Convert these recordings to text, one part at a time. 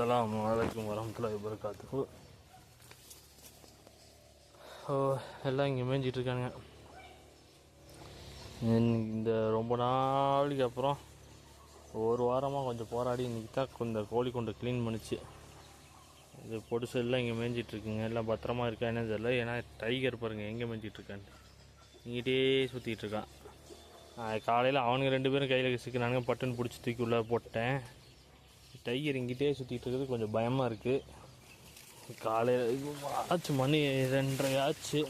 அஸ்லாம் வலைக்கம் வரமத்துல வபரகாத்துஹு ஓ எல்லாம் இங்கே மேய்ஞ்சிட்டு இன்னைக்கு இந்த ரொம்ப நாளைக்கு அப்புறம் ஒரு வாரமாக கொஞ்சம் போராடி இன்றைக்கி தான் இந்த கோழி கொண்டு க்ளீன் பண்ணுச்சு. இது பொடுசு எல்லாம் இங்கே மேய்ஞ்சிட்ருக்குங்க எல்லாம் பத்திரமா இருக்கா என்னன்னு தெரியல. ஏன்னா டைகர் பாருங்கள் எங்கே மேய்ஞ்சிட்ருக்கான்னு இங்கிட்டே சுற்றிக்கிட்டு இருக்கான். காலையில் அவனுங்க ரெண்டு பேரும் கையில் சிக்கினானுங்க. பட்டுன்னு பிடிச்சி தூக்கி உள்ளே போட்டேன். டைகர் இங்கிட்டே சுற்றிட்டு இருக்குது. கொஞ்சம் பயமாக இருக்குது காலையில் ஆச்சு மணி ரெண்டரை ஆச்சு.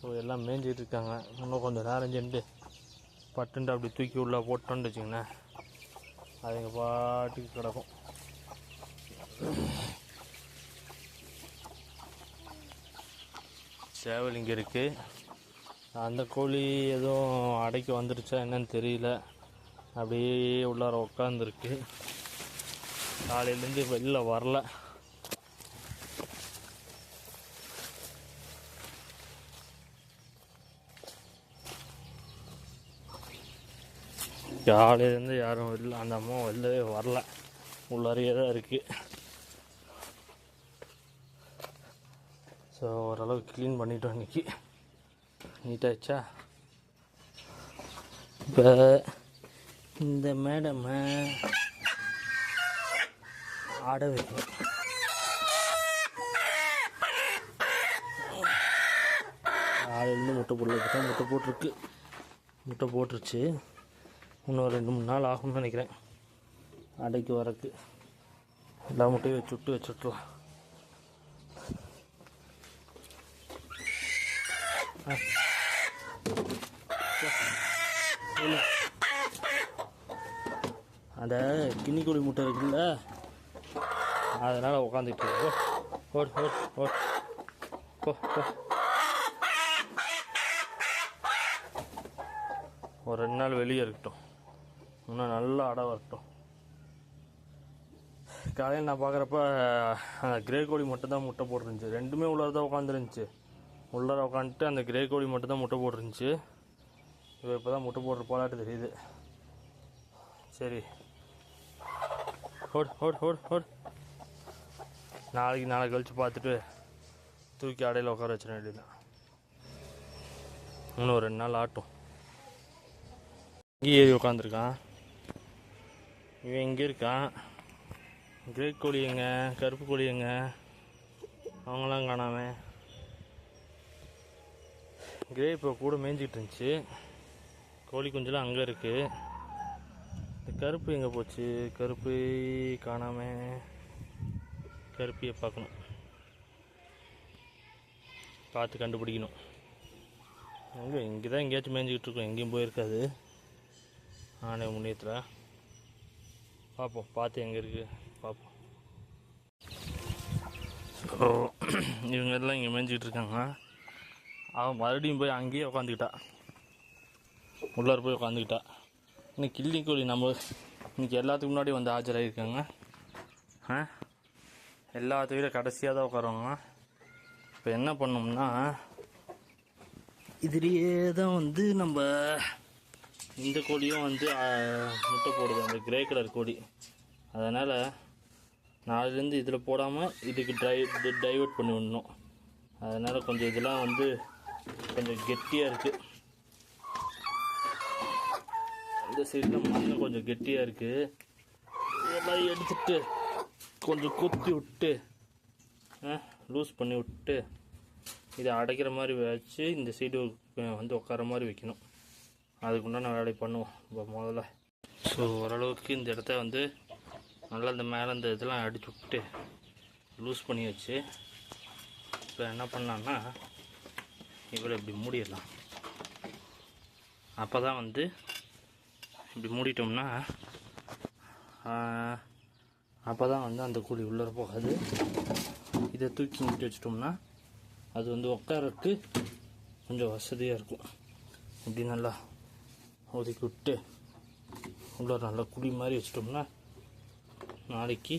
ஸோ எல்லாம் மேய்ஞ்சிட்டு இருக்காங்க. இன்னும் கொஞ்சம் நேரம் சென்று பட்டுன்ட்டு அப்படி தூக்கி உள்ளே போட்டோன்னு அது அதுங்க பாட்டுக்கு கிடக்கும். சேவல் இங்கே இருக்குது அந்த கோழி எதுவும் அடைக்கு வந்துருச்சா என்னன்னு தெரியல. அப்படியே உள்ளார உட்காந்துருக்கு காலையிலேருந்து வெளில வரல. காலையிலேருந்து யாரும் வெளில அந்த அம்மா வெளிலவே வரல. உள்ளாரையே தான் இருக்குது ஸோ ஓரளவுக்கு க்ளீன் பண்ணிட்டோம் இன்றைக்கி நீட்டாகிடுச்சா இப்போ இந்த மேடமை ஆட வைக்கும் ஆடுலேருந்து முட்டை போடல தான் முட்டை போட்டிருக்கு. முட்டை போட்டுருச்சு. இன்னும் ரெண்டு மூணு நாள் ஆகும்னு நினைக்கிறேன். அடைக்கு வரக்கு. எல்லா முட்டையும் வச்சு விட்டு வச்சுட்லாம் அந்த கிண்ணிக்கொடி முட்டை இருக்குல்ல? அதனால் உட்காந்துட்டு ஓ ஓட் ஓட் ஓட் போ போ ஒரு ரெண்டு நாள் வெளியே இருக்கட்டும். இன்னும் நல்லா அடை வரட்டும். காலையில் நான் பார்க்குறப்ப அந்த கிரே கோழி மட்டும்தான் முட்டை போட்டுருந்துச்சு. ரெண்டுமே உள்ளார தான் உட்காந்துருந்துச்சு உள்ளார உட்காந்துட்டு அந்த கிரே கோழி மட்டும்தான் முட்டை போட்டுருந்துச்சு. இப்போ இப்போ தான் முட்டை போடுற போலாட்டு தெரியுது. சரி. ஓட் ஓட் ஓட் ஓட். நாளைக்கு நாளைக்கு கழிச்சு பார்த்துட்டு தூக்கி அடையில் உட்கார வச்சிட வேண்டியதுதான். இன்னும் ஒரு ரெண்டு நாள் ஆட்டும். இங்கே ஏறி உட்காந்துருக்கான். இவன் இங்கே இருக்கான். கிரேக் கோழி எங்க? கருப்பு கோழி எங்க? அவங்களாம் காணாம. கிரே இப்போ கூட மேய்ஞ்சிக்கிட்டு இருந்துச்சு. கோழி குஞ்செலாம் அங்கே இருக்குது இந்த கருப்பு எங்கே போச்சு? கருப்பு காணாமல் கருப்பியை பார்க்கணும். பார்த்து கண்டுபிடிக்கணும். எங்கே இங்கே தான் எங்கேயாச்சும் மேய்ஞ்சிக்கிட்டு இருக்கோம். எங்கேயும் போயிருக்காது. ஆனை முன்னியத்தில் பார்ப்போம் பார்த்து எங்கே இருக்குது பார்ப்போம். ஸோ இவங்க எல்லாம் இங்கே மேய்ஞ்சிக்கிட்டு இருக்காங்க. அவன் மறுபடியும் போய் அங்கேயே உட்காந்துக்கிட்டா உள்ளார போய் உட்காந்துக்கிட்டா இன்னைக்கு கிள்ளி கோழி நம்ம இன்றைக்கி எல்லாத்துக்கு முன்னாடி வந்து ஆஜராகிருக்காங்க ஆ? எல்லாத்தையும் கடைசியாக தான் உட்காருவாங்க. இப்போ என்ன பண்ணோம்னா இதுலேயே தான் வந்து நம்ம இந்த கோழியும் வந்து முட்டை போடுது. அந்த கிரே கலர் கோழி. அதனால் நாலுலேருந்து இதில் போடாமல் இதுக்கு ட்ரை டைவர்ட் பண்ணி விடணும். அதனால் கொஞ்சம் இதெல்லாம் வந்து கொஞ்சம் கெட்டியாக இருக்குது இந்த சைடில் மண் கொஞ்சம் கெட்டியாக இருக்குது இதெல்லாம் எடுத்துகிட்டு கொஞ்சம் கொத்தி விட்டு லூஸ் பண்ணி விட்டு இதை அடைக்கிற மாதிரி வச்சு இந்த சீடு வந்து உட்கார மாதிரி வைக்கணும். அதுக்குண்டான வேலை பண்ணுவோம். இப்போ முதல்ல. ஸோ ஓரளவுக்கு இந்த இடத்த வந்து நல்லா இந்த மேலே இந்த இதெல்லாம் அடிச்சு விட்டு லூஸ் பண்ணி வச்சு இப்போ என்ன பண்ணலான்னா இவரை இப்படி மூடிடலாம். அப்போ தான் வந்து இப்படி மூடிட்டோம்னா அப்போ தான் வந்து அந்த கூலி உள்ளே போகாது. இதை தூக்கி நிட்டு வச்சிட்டோம்னா அது வந்து உட்காரக்கு கொஞ்சம் வசதியாக இருக்கும். இப்படி நல்லா ஒதுக்கி விட்டு உள்ளே நல்லா குழி மாதிரி வச்சிட்டோம்னா நாளைக்கு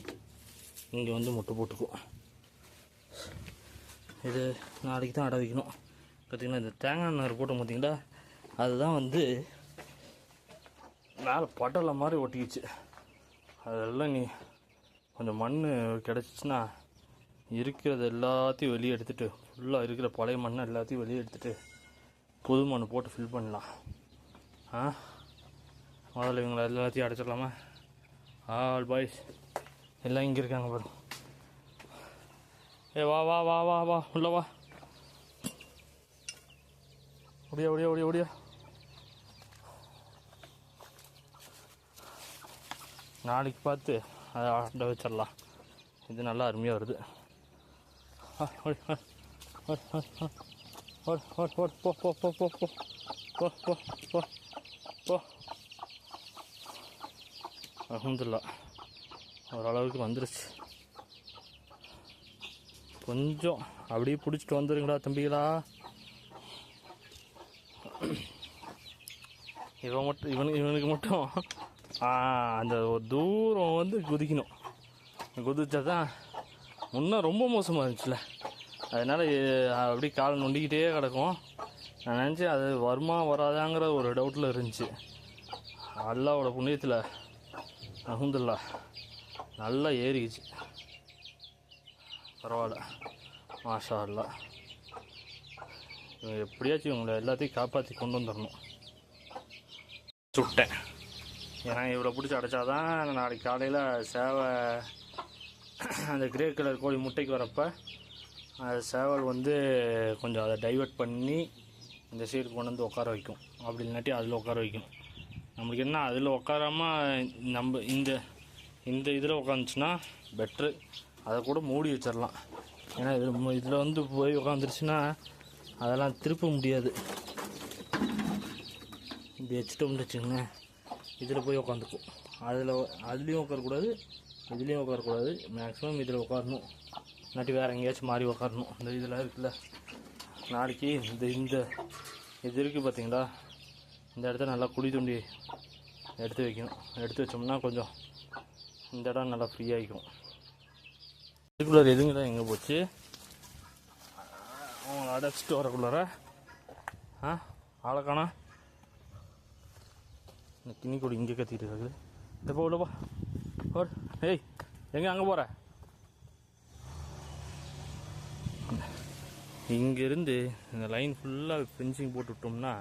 இங்கே வந்து முட்டை போட்டுக்கும். இது நாளைக்கு தான் அடை வைக்கணும். பார்த்திங்கன்னா இந்த தேங்காய் நார் போட்டோம் பார்த்தீங்களா அதுதான் வந்து மேலே படலை மாதிரி ஒட்டிக்கிச்சு. அதெல்லாம் நீ கொஞ்சம் மண் கிடச்சிச்சின்னா இருக்கிறது எல்லாத்தையும் வெளியே எடுத்துட்டு ஃபுல்லாக இருக்கிற பழைய மண்ணை எல்லாத்தையும் வெளியே எடுத்துகிட்டு புது மண் போட்டு ஃபில் பண்ணலாம். ஆ? முதல்ல இவங்களை எல்லாத்தையும் அடைச்சிடலாமா? ஆல் பாய்ஸ் எல்லாம் இங்கே இருக்காங்க பாரு. ஏ வா வா வா வா வா உள்ள வா. ஒடியா ஒடியா ஒடியா ஒடியா நாளைக்கு பார்த்து அதை அடை வச்சிடலாம். இது நல்லா அருமையாக வருது. போ போ போ போ போ போ போ போ போ. அஹமதுல்லா ஓரளவுக்கு வந்துருச்சு. கொஞ்சம் அப்படியே பிடிச்சிட்டு வந்துருங்களா தம்பிகளா. இவன் மட்டும் இவனுக்கு இவனுக்கு மட்டும் அந்த தூரம் வந்து குதிக்கணும். குதிச்சா தான் முன்னே ரொம்ப மோசமாக இருந்துச்சுல. அதனால் அப்படியே கால் நொண்டிக்கிட்டே கிடக்கும். நான் நினச்சேன் அது வருமா வராதாங்கிற ஒரு டவுட்டில் இருந்துச்சு. அல்லாவோட புண்ணியத்தில் அகுந்துல்லா நல்லா ஏறிக்குச்சு. பரவாயில்ல. மாஷா அல்லா எப்படியாச்சும் இவங்களை எல்லாத்தையும் காப்பாற்றி கொண்டு வந்துடணும். சுட்டேன். ஏன்னா இவ்வளோ பிடிச்சி அடைச்சாதான் நாளைக்கு காலையில் சேவை அந்த கிரே கலர் கோழி முட்டைக்கு வரப்போ அந்த சேவல் வந்து கொஞ்சம் அதை டைவர்ட் பண்ணி இந்த சைடு கொண்டு வந்து உட்கார வைக்கும். அப்படி இல்லாட்டி அதில் உட்கார வைக்கும். நம்மளுக்கு என்ன அதில் உட்காராம நம்ம இந்த இந்த இதில் உட்காந்துச்சுன்னா பெட்ரு அதை கூட மூடி வச்சிடலாம் ஏன்னா இதில் இதில் வந்து போய் உட்காந்துருச்சுன்னா அதெல்லாம் திருப்ப முடியாது. இப்படி வச்சுட்டோம்னு வச்சுக்கோங்க இதில் போய் உட்காந்துக்கும் அதில் அதுலேயும் உட்காரக்கூடாது இதுலேயும் உட்காரக்கூடாது மேக்ஸிமம் இதில் உட்காரணும் இல்லாட்டி வேறு எங்கேயாச்சும் மாறி உட்காரணும் இந்த இதில் இருக்குல்ல. நாளைக்கு இந்த இந்த இது இருக்குது பார்த்தீங்களா? இந்த இடத்த நல்லா குழி தூண்டி எடுத்து வைக்கணும். எடுத்து வச்சோம்னா கொஞ்சம் இந்த இடம் நல்லா ஃப்ரீயாகிக்கும் இதுக்குள்ளார எதுங்கடா எங்கே போச்சு? அவங்க அடைச்சிட்டு வரக்குள்ளார. ஆ ஆளை இந்த கிண்ணி கொடி இங்கே கத்திட்டு இருக்குது. எப்போ போலவா ஓர் ஏய் எங்கே அங்கே போகிற இங்கேருந்து இந்த லைன் ஃபுல்லாக ஃபென்சிங் போட்டு விட்டோம்னா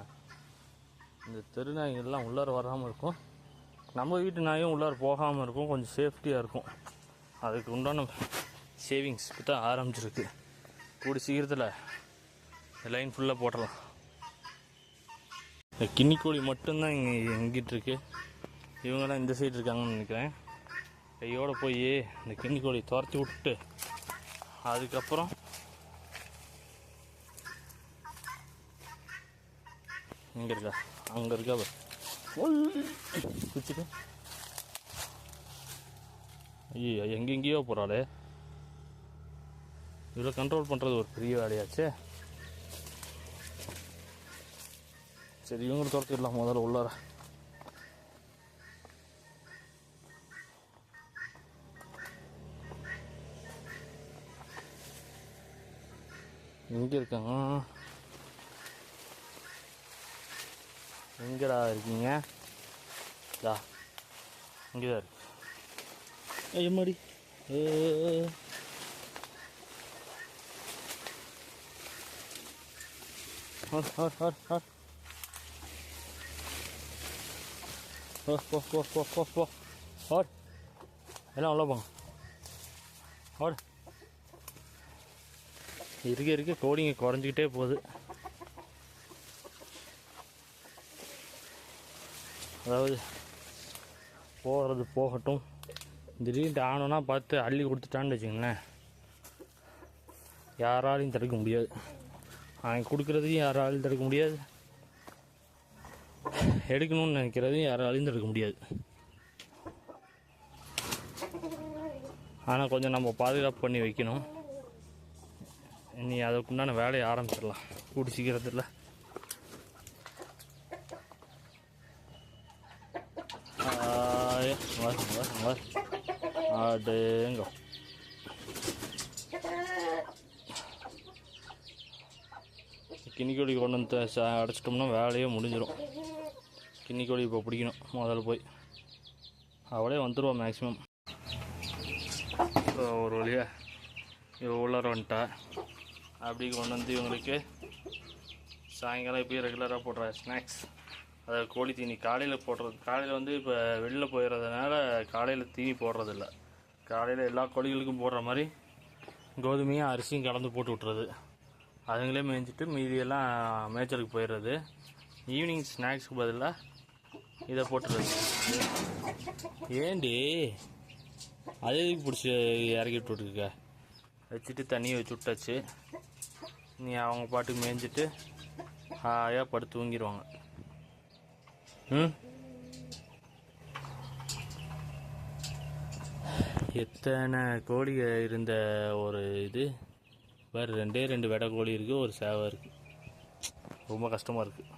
இந்த தெரு நாய்கள்லாம் உள்ளார வராமல் இருக்கும். நம்ம வீட்டு நாயும் உள்ளார போகாமல் இருக்கும். கொஞ்சம் சேஃப்டியாக இருக்கும். அதுக்கு உண்டான சேவிங்ஸ் இப்போ தான் ஆரம்பிச்சிருக்கு. கூடி சீக்கிரத்தில் இந்த லைன் ஃபுல்லாக போடலாம் இந்த கின்னிக்கோழி மட்டும்தான் இங்கே எங்கிட்டு இருக்கு. இவங்கெல்லாம் இந்த சைடு இருக்காங்கன்னு நினைக்கிறேன். கையோடு போய் இந்த கின்னி துரத்தி விட்டுட்டு அதுக்கப்புறம் இங்கே இருக்கா? அங்கே இருக்கா குச்சிட்டு ஐயோ எங்கெங்கேயோ போகிறாளே இவ்வளோ கண்ட்ரோல் பண்ணுறது ஒரு பெரிய வேலையாச்சே. சரி இவங்களை துரத்திடலாம். முதல்ல உள்ளார. எங்கே இருக்காங்க? எங்கடா இருக்கீங்க? தா இங்கே தான் இருக்கு ஐயோ மாடி ஹார் ஹார் ஹார் ஹார் போ போ போ போ போ போ எல்லாம் உள்ள போங்க ஹார் இருக்க இருக்க. கோடிங்க குறைஞ்சிக்கிட்டே போகுது. அதாவது போகிறது போகட்டும். திடீர்னு ஆனோன்னா பார்த்து அள்ளி கொடுத்துட்டான்னு வச்சுங்களேன் யாராலையும் தடுக்க முடியாது. அவன் கொடுக்குறதையும் யாராலையும் தடுக்க முடியாது. எடுக்கணும்னு நினைக்கிறதையும் அழிந்து தடுக்க முடியாது. ஆனால் கொஞ்சம் நம்ம பாதுகாப்பு பண்ணி வைக்கணும். இனி அதுக்குண்டான வேலையை ஆரம்பிச்சிடலாம். கூடி சீக்கிரத்தில். ஆய, கிணிக்கொடி கொண்டு வந்து ச- அடைச்சிட்டோம்னா வேலையே முடிஞ்சிடும் கிண்ணிக்கோழி இப்போ பிடிக்கணும். முதல்ல போய். அவளே வந்துடுவா மேக்ஸிமம் ஸோ ஒரு வழியாக இவ உள்ளார வந்துட்டா. அப்படி கொண்டு வந்து இவங்களுக்கு சாயங்காலம் இப்போயும் ரெகுலராக போடுற ஸ்நாக்ஸ் அதாவது கோழி தீனி காலையில் போடுறது காலையில் வந்து இப்போ வெளில போயிடுறதுனால காலையில் தீனி போடுறதில்ல. காலையில் எல்லா கோழிகளுக்கும் போடுற மாதிரி கோதுமையும் அரிசியும் கலந்து போட்டு விட்றது அதுங்களே மேய்ஞ்சிட்டு மீதியெல்லாம் மேய்ச்சலுக்கு போயிடுறது. ஈவினிங் ஸ்நாக்ஸ்க்கு பதிலாக இதை போட்டுறது ஏண்டி? அதே இதுக்கு பிடிச்சி இறக்கி விட்டுருக்க? வச்சுட்டு தண்ணியை வச்சு விட்டாச்சு. நீ அவங்க பாட்டுக்கு மேய்ஞ்சிட்டு ஹாயாக படுத்து தூங்கிடுவாங்க ம்? எத்தனை கோழிகள் இருந்த ஒரு இது? வேறு ரெண்டே ரெண்டு வெடை கோழி இருக்குது ஒரு சேவை இருக்குது ரொம்ப கஷ்டமாக இருக்குது